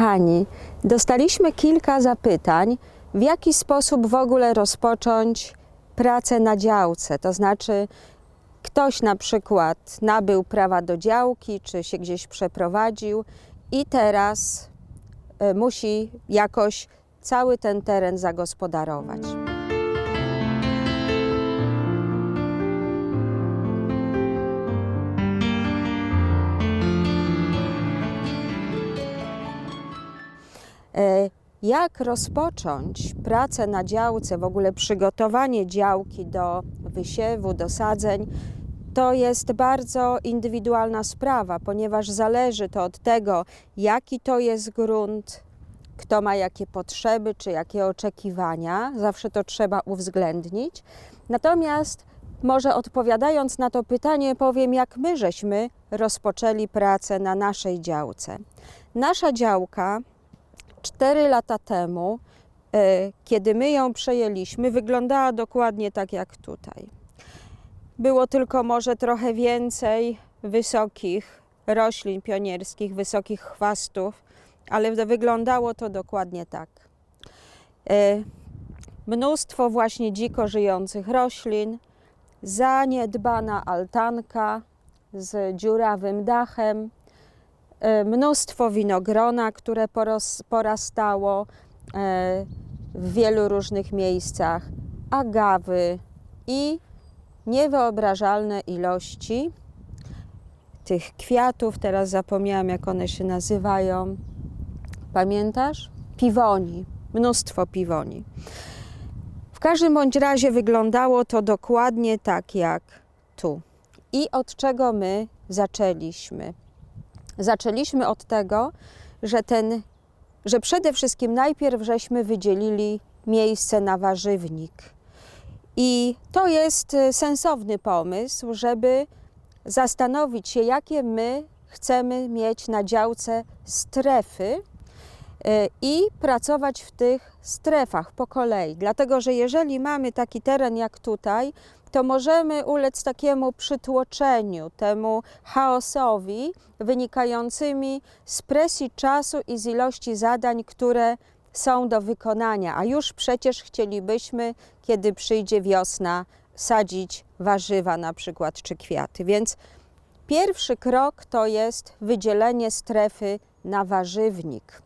Kochani, dostaliśmy kilka zapytań, w jaki sposób w ogóle rozpocząć pracę na działce. To znaczy, ktoś na przykład nabył prawa do działki, czy się gdzieś przeprowadził i teraz e, musi jakoś cały ten teren zagospodarować. Jak rozpocząć pracę na działce, w ogóle przygotowanie działki do wysiewu, do sadzeń, to jest bardzo indywidualna sprawa, ponieważ zależy to od tego, jaki to jest grunt, kto ma jakie potrzeby czy jakie oczekiwania. Zawsze to trzeba uwzględnić. Natomiast może odpowiadając na to pytanie, powiem, jak my żeśmy rozpoczęli pracę na naszej działce. Nasza działka Cztery lata temu, e, kiedy my ją przejęliśmy, wyglądała dokładnie tak jak tutaj. Było tylko może trochę więcej wysokich roślin pionierskich, wysokich chwastów, ale wyglądało to dokładnie tak. E, Mnóstwo właśnie dziko żyjących roślin, zaniedbana altanka z dziurawym dachem, mnóstwo winogrona, które poros, porastało e, w wielu różnych miejscach, agawy i niewyobrażalne ilości tych kwiatów. Teraz zapomniałam, jak one się nazywają. Pamiętasz? Piwoni, mnóstwo piwoni. W każdym bądź razie wyglądało to dokładnie tak jak tu. I od czego my zaczęliśmy? Zaczęliśmy od tego, że ten, że przede wszystkim najpierw żeśmy wydzielili miejsce na warzywnik. I to jest y, sensowny pomysł, żeby zastanowić się, jakie my chcemy mieć na działce strefy y, i pracować w tych strefach po kolei. Dlatego, że jeżeli mamy taki teren jak tutaj, to możemy ulec takiemu przytłoczeniu, temu chaosowi wynikającymi z presji czasu i z ilości zadań, które są do wykonania. A już przecież chcielibyśmy, kiedy przyjdzie wiosna, sadzić warzywa na przykład czy kwiaty. Więc pierwszy krok to jest wydzielenie strefy na warzywnik.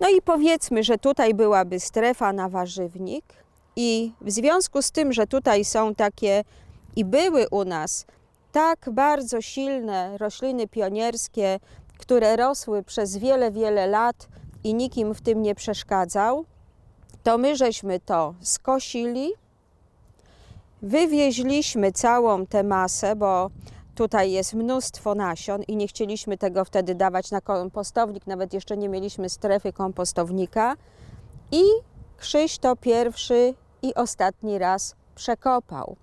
No i powiedzmy, że tutaj byłaby strefa na warzywnik, i w związku z tym, że tutaj są takie i były u nas tak bardzo silne rośliny pionierskie, które rosły przez wiele, wiele lat i nikim w tym nie przeszkadzał, to my żeśmy to skosili, wywieźliśmy całą tę masę, bo tutaj jest mnóstwo nasion i nie chcieliśmy tego wtedy dawać na kompostownik, nawet jeszcze nie mieliśmy strefy kompostownika. I Krzyś to pierwszy i ostatni raz przekopał,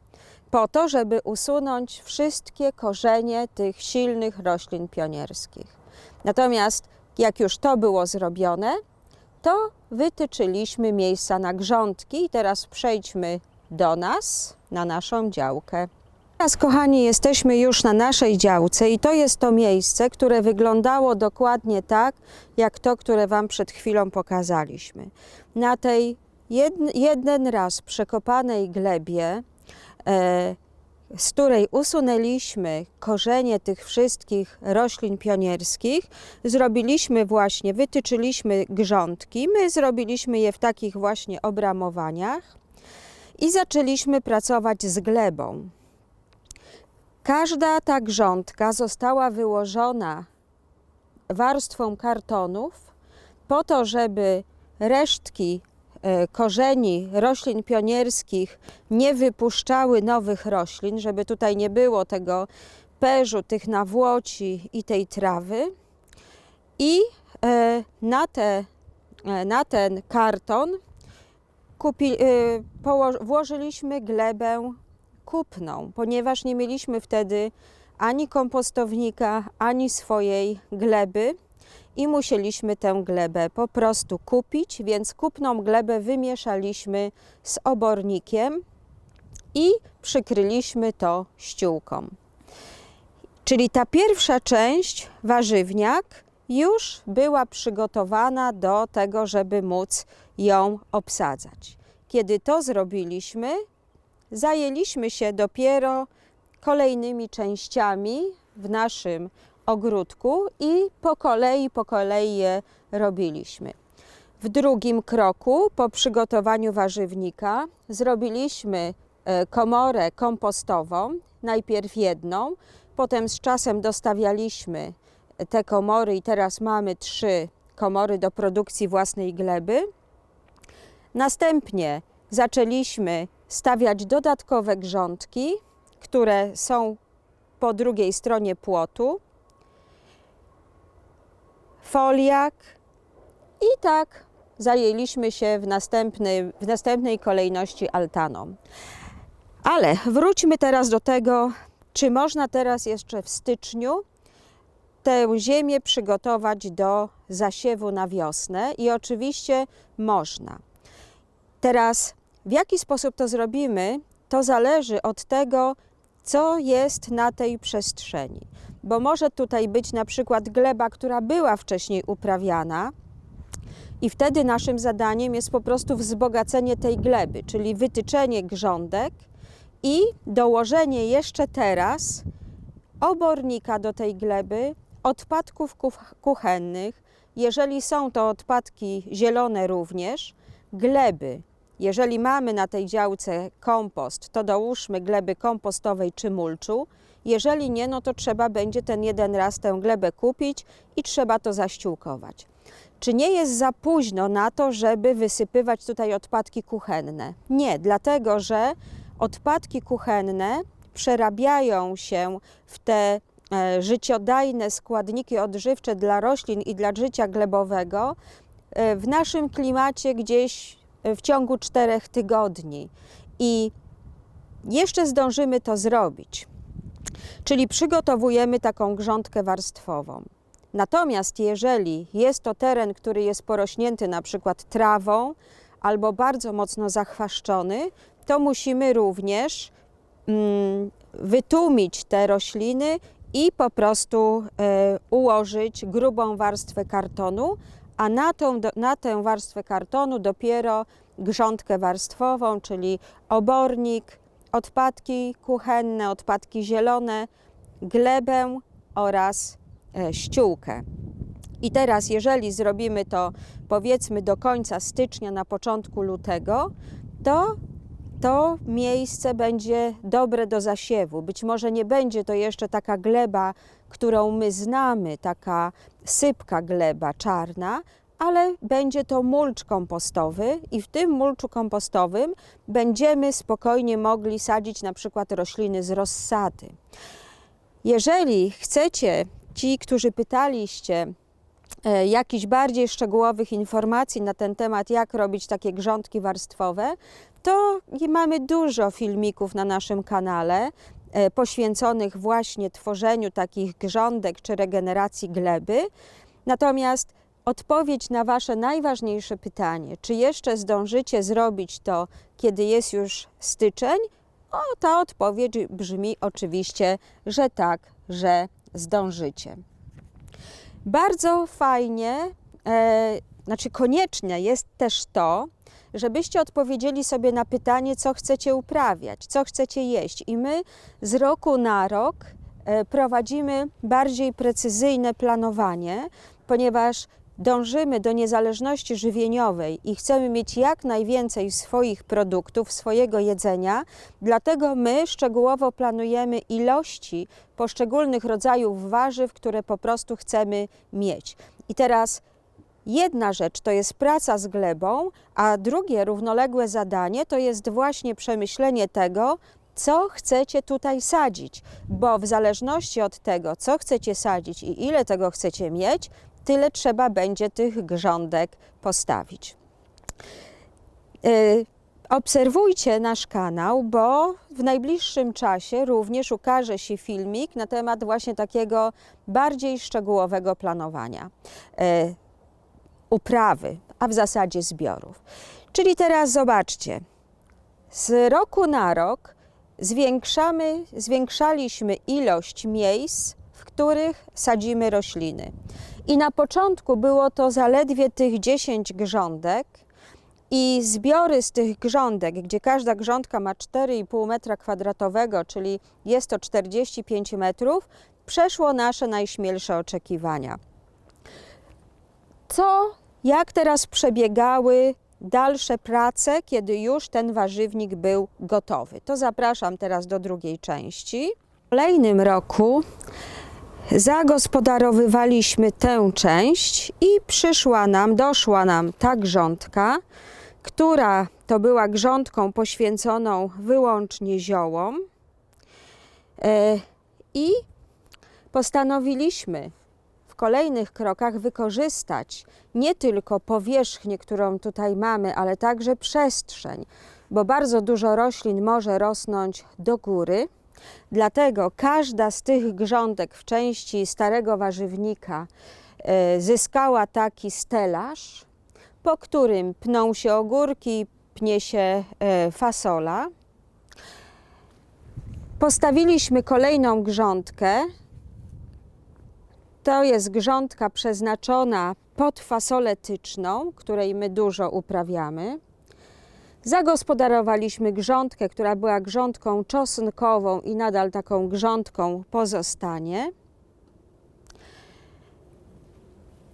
po to, żeby usunąć wszystkie korzenie tych silnych roślin pionierskich. Natomiast jak już to było zrobione, to wytyczyliśmy miejsca na grządki i teraz przejdźmy do nas, na naszą działkę. Teraz, kochani, jesteśmy już na naszej działce i to jest to miejsce, które wyglądało dokładnie tak, jak to, które Wam przed chwilą pokazaliśmy. Na tej jeden raz przekopanej glebie, e, z której usunęliśmy korzenie tych wszystkich roślin pionierskich, zrobiliśmy właśnie, wytyczyliśmy grządki, my zrobiliśmy je w takich właśnie obramowaniach i zaczęliśmy pracować z glebą. Każda ta grządka została wyłożona warstwą kartonów po to, żeby resztki korzeni roślin pionierskich nie wypuszczały nowych roślin, żeby tutaj nie było tego perzu, tych nawłoci i tej trawy. I e, na, te, e, na ten karton kupi, włożyliśmy glebę kupną, ponieważ nie mieliśmy wtedy ani kompostownika, ani swojej gleby i musieliśmy tę glebę po prostu kupić, więc kupną glebę wymieszaliśmy z obornikiem i przykryliśmy to ściółką. Czyli ta pierwsza część, warzywniak, już była przygotowana do tego, żeby móc ją obsadzać. Kiedy to zrobiliśmy, zajęliśmy się dopiero kolejnymi częściami w naszym ogródku i po kolei, po kolei je robiliśmy. W drugim kroku, po przygotowaniu warzywnika, zrobiliśmy e, komorę kompostową, najpierw jedną, potem z czasem dostawialiśmy te komory i teraz mamy trzy komory do produkcji własnej gleby. Następnie zaczęliśmy stawiać dodatkowe grządki, które są po drugiej stronie płotu, foliak i tak zajęliśmy się w, następny, w następnej kolejności altaną. Ale wróćmy teraz do tego, czy można teraz jeszcze w styczniu tę ziemię przygotować do zasiewu na wiosnę i oczywiście można. Teraz w jaki sposób to zrobimy, to zależy od tego, co jest na tej przestrzeni. Bo może tutaj być na przykład gleba, która była wcześniej uprawiana, i wtedy naszym zadaniem jest po prostu wzbogacenie tej gleby, czyli wytyczenie grządek i dołożenie jeszcze teraz obornika do tej gleby, odpadków kuch- kuchennych, jeżeli są to odpadki zielone również, gleby. Jeżeli mamy na tej działce kompost, to dołóżmy gleby kompostowej czy mulczu. Jeżeli nie, no to trzeba będzie ten jeden raz tę glebę kupić i trzeba to zaściółkować. Czy nie jest za późno na to, żeby wysypywać tutaj odpadki kuchenne? Nie, dlatego że odpadki kuchenne przerabiają się w te e, życiodajne składniki odżywcze dla roślin i dla życia glebowego e, w naszym klimacie gdzieś e, w ciągu czterech tygodni. I jeszcze zdążymy to zrobić. Czyli przygotowujemy taką grządkę warstwową. Natomiast jeżeli jest to teren, który jest porośnięty na przykład trawą albo bardzo mocno zachwaszczony, to musimy również mm, wytłumić te rośliny i po prostu e, ułożyć grubą warstwę kartonu, a na, tą, na tę warstwę kartonu dopiero grządkę warstwową, czyli obornik, odpadki kuchenne, odpadki zielone, glebę oraz e, ściółkę. I teraz, jeżeli zrobimy to powiedzmy do końca stycznia, na początku lutego, to to miejsce będzie dobre do zasiewu. Być może nie będzie to jeszcze taka gleba, którą my znamy, taka sypka gleba czarna, ale będzie to mulcz kompostowy i w tym mulczu kompostowym będziemy spokojnie mogli sadzić na przykład rośliny z rozsady. Jeżeli chcecie, ci, którzy pytaliście, e, jakichś bardziej szczegółowych informacji na ten temat, jak robić takie grządki warstwowe, to mamy dużo filmików na naszym kanale e, poświęconych właśnie tworzeniu takich grządek czy regeneracji gleby. Natomiast odpowiedź na Wasze najważniejsze pytanie, czy jeszcze zdążycie zrobić to, kiedy jest już styczeń? O, ta odpowiedź brzmi oczywiście, że tak, że zdążycie. Bardzo fajnie, e, znaczy konieczne jest też to, żebyście odpowiedzieli sobie na pytanie, co chcecie uprawiać, co chcecie jeść. I my z roku na rok e, prowadzimy bardziej precyzyjne planowanie, ponieważ dążymy do niezależności żywieniowej i chcemy mieć jak najwięcej swoich produktów, swojego jedzenia, dlatego my szczegółowo planujemy ilości poszczególnych rodzajów warzyw, które po prostu chcemy mieć. I teraz Jedna rzecz to jest praca z glebą, a drugie równoległe zadanie to jest właśnie przemyślenie tego, co chcecie tutaj sadzić, bo w zależności od tego, co chcecie sadzić i ile tego chcecie mieć, tyle trzeba będzie tych grządek postawić. Y, Obserwujcie nasz kanał, bo w najbliższym czasie również ukaże się filmik na temat właśnie takiego bardziej szczegółowego planowania. Y, uprawy, a w zasadzie zbiorów. Czyli teraz zobaczcie, z roku na rok zwiększamy, zwiększaliśmy ilość miejsc, w których sadzimy rośliny. I na początku było to zaledwie tych 10 grządek, i zbiory z tych grządek, gdzie każda grządka ma 4,5 metra kwadratowego, czyli jest to 45 metrów, przeszło nasze najśmielsze oczekiwania. Co, jak teraz przebiegały dalsze prace, kiedy już ten warzywnik był gotowy? To zapraszam teraz do drugiej części. W kolejnym roku zagospodarowywaliśmy tę część i przyszła nam, doszła nam ta grządka, która to była grządką poświęconą wyłącznie ziołom. E, I postanowiliśmy w kolejnych krokach wykorzystać nie tylko powierzchnię, którą tutaj mamy, ale także przestrzeń, bo bardzo dużo roślin może rosnąć do góry. Dlatego każda z tych grządek w części starego warzywnika e, zyskała taki stelaż, po którym pną się ogórki, pnie się e, fasola. Postawiliśmy kolejną grządkę. To jest grządka przeznaczona pod fasolę tyczną, której my dużo uprawiamy. Zagospodarowaliśmy grządkę, która była grządką czosnkową i nadal taką grządką pozostanie.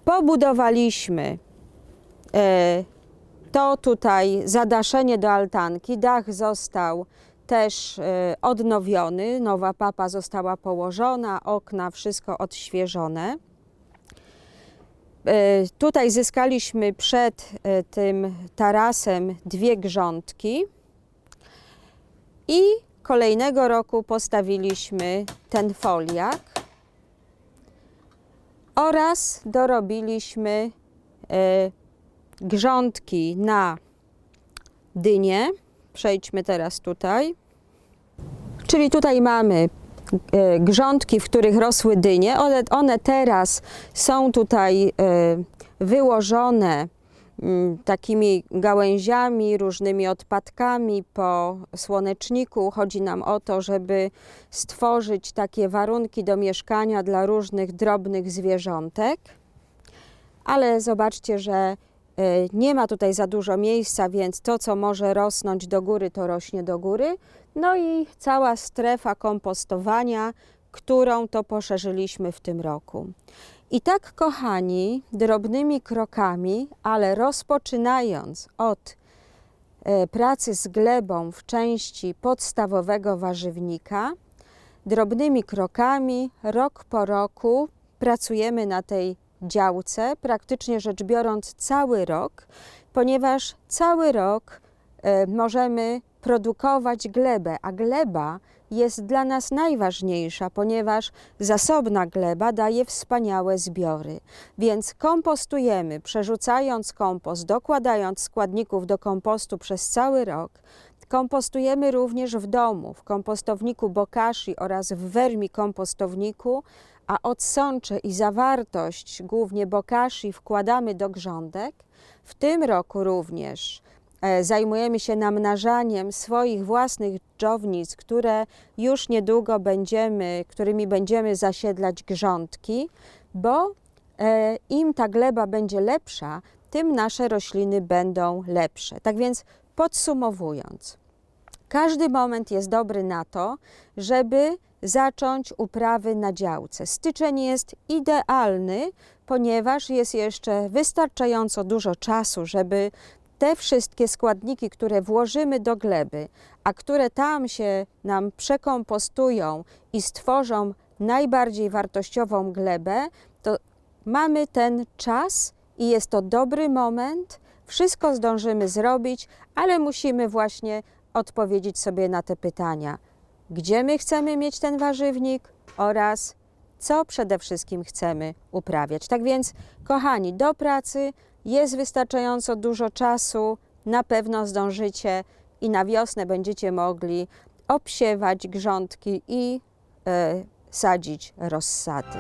Pobudowaliśmy e, to tutaj zadaszenie do altanki. Dach został też e, odnowiony, nowa papa została położona, okna, wszystko odświeżone. E, Tutaj zyskaliśmy przed e, tym tarasem dwie grządki i kolejnego roku postawiliśmy ten foliak oraz dorobiliśmy e, grządki na dynie. Przejdźmy teraz tutaj. Czyli tutaj mamy grządki, w których rosły dynie. One, one teraz są tutaj e, wyłożone mm, takimi gałęziami, różnymi odpadkami po słoneczniku. Chodzi nam o to, żeby stworzyć takie warunki do mieszkania dla różnych drobnych zwierzątek. Ale zobaczcie, że e, nie ma tutaj za dużo miejsca, więc to, co może rosnąć do góry, to rośnie do góry. No i cała strefa kompostowania, którą to poszerzyliśmy w tym roku. I tak, kochani, drobnymi krokami, ale rozpoczynając od e, pracy z glebą w części podstawowego warzywnika, drobnymi krokami, rok po roku pracujemy na tej działce, praktycznie rzecz biorąc cały rok, ponieważ cały rok e, możemy produkować glebę, a gleba jest dla nas najważniejsza, ponieważ zasobna gleba daje wspaniałe zbiory. Więc kompostujemy, przerzucając kompost, dokładając składników do kompostu przez cały rok. Kompostujemy również w domu, w kompostowniku Bokashi oraz w wermi kompostowniku, a odsącze i zawartość, głównie Bokashi, wkładamy do grządek. W tym roku również e, zajmujemy się namnażaniem swoich własnych dżownic, które już niedługo będziemy, którymi będziemy zasiedlać grządki, bo e, im ta gleba będzie lepsza, tym nasze rośliny będą lepsze. Tak więc podsumowując, każdy moment jest dobry na to, żeby zacząć uprawy na działce. Styczeń jest idealny, ponieważ jest jeszcze wystarczająco dużo czasu, żeby te wszystkie składniki, które włożymy do gleby, a które tam się nam przekompostują i stworzą najbardziej wartościową glebę, to mamy ten czas i jest to dobry moment. Wszystko zdążymy zrobić, ale musimy właśnie odpowiedzieć sobie na te pytania. Gdzie my chcemy mieć ten warzywnik oraz co przede wszystkim chcemy uprawiać. Tak więc, kochani, do pracy jest wystarczająco dużo czasu, na pewno zdążycie i na wiosnę będziecie mogli obsiewać grządki i e, sadzić rozsady.